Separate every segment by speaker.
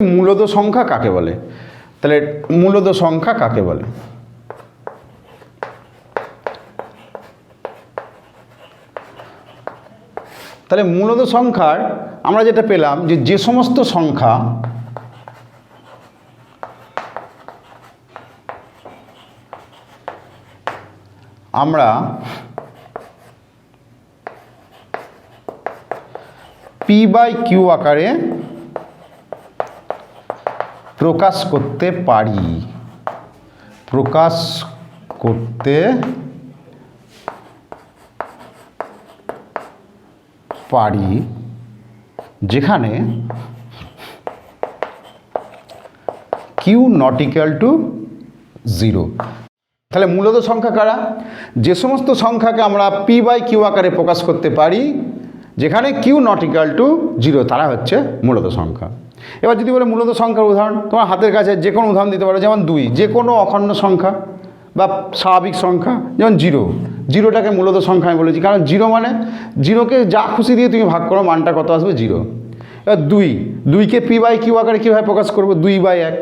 Speaker 1: মূলদ সংখ্যা কাকে বলে? তাহলে মূলদ সংখ্যা কাকে বলে? তাহলে মূলদ সংখ্যার আমরা যেটা পেলাম যে যে সমস্ত সংখ্যা আমরা পি বাই কিউ আকারে প্রকাশ করতে পারি। প্রকাশ করতে পারি, যেখানে Q not equal to zero তাহলে মূলত সংখ্যা কারা? যে সমস্ত সংখ্যাকে আমরা পি বাই কিউ আকারে প্রকাশ করতে পারি, যেখানে Q not equal to zero তারা হচ্ছে মূলত সংখ্যা। এবার যদি বলে মূলত সংখ্যার উদাহরণ, তোমার হাতের কাছে যে কোনো উদাহরণ দিতে পারো, যেমন দুই, যে কোনো অখণ্ড সংখ্যা বা স্বাভাবিক সংখ্যা, যেমন জিরো। জিরোটাকে মূলত সংখ্যা আমি বলেছি, কারণ জিরো মানে জিরোকে যা খুশি দিয়ে তুমি ভাগ করো, মানটা কত আসবে জিরো। এবার দুই, দুইকে পি বাই কিউ আকারে কীভাবে প্রকাশ করব? দুই বাই এক।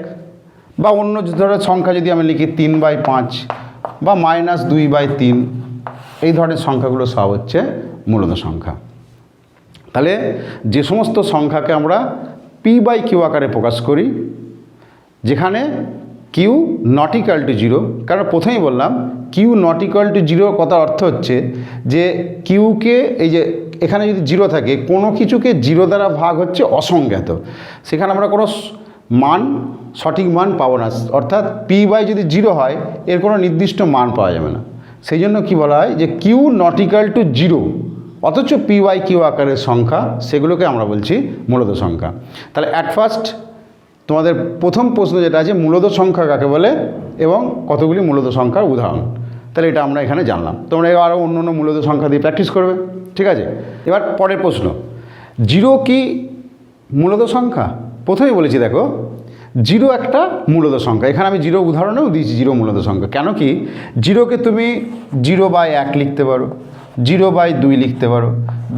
Speaker 1: বা অন্য ধরনের সংখ্যা যদি আমি লিখি তিন বাই পাঁচ, বা মাইনাস দুই বাই তিন, এই ধরনের সংখ্যাগুলো সব হচ্ছে মূলত সংখ্যা। তাহলে যে সমস্ত সংখ্যাকে আমরা পি বাই কিউ আকারে প্রকাশ করি, যেখানে Q not equal to zero কারণ প্রথমেই বললাম Q not equal to zero কথার অর্থ হচ্ছে যে কিউকে এই যে এখানে যদি জিরো থাকে, কোনো কিছুকে জিরো দ্বারা ভাগ হচ্ছে অসংজ্ঞাত। সেখানে আমরা কোনো মান, সঠিক মান পাবো না। অর্থাৎ পি বাই যদি জিরো হয়, এর কোনো নির্দিষ্ট মান পাওয়া যাবে না। সেই জন্য কী বলা হয় যে Q not equal to zero অথচ পি ওয়াই কিউ আকারের সংখ্যা, সেগুলোকে আমরা বলছি মূলত সংখ্যা। তাহলে অ্যাট ফার্স্ট তোমাদের প্রথম প্রশ্ন যেটা আছে, মূলত সংখ্যা কাকে বলে এবং কতগুলি মূলত সংখ্যার উদাহরণ। তাহলে এটা আমরা এখানে জানলাম। তোমরা এবার আরও অন্য অন্য মূলত সংখ্যা দিয়ে প্র্যাকটিস করবে। ঠিক আছে? এবার পরের প্রশ্ন। জিরো কি মূলত সংখ্যা? প্রথমেই বলেছি দেখো জিরো একটা মূলত সংখ্যা। এখানে আমি জিরো উদাহরণেও দিয়েছি জিরো মূলত সংখ্যা। কেন কি? জিরোকে তুমি জিরো বাই এক লিখতে পারো। জিরো বাই দুই লিখতে পারো,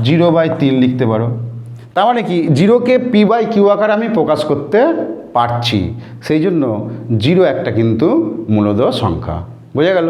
Speaker 1: জিরো বাই তিন লিখতে পারো। তার মানে কি? জিরোকে পি বাই কিউ আকারে আমি প্রকাশ করতে পারছি। সেই জন্য জিরো একটা কিন্তু মূলত সংখ্যা। বোঝা গেল?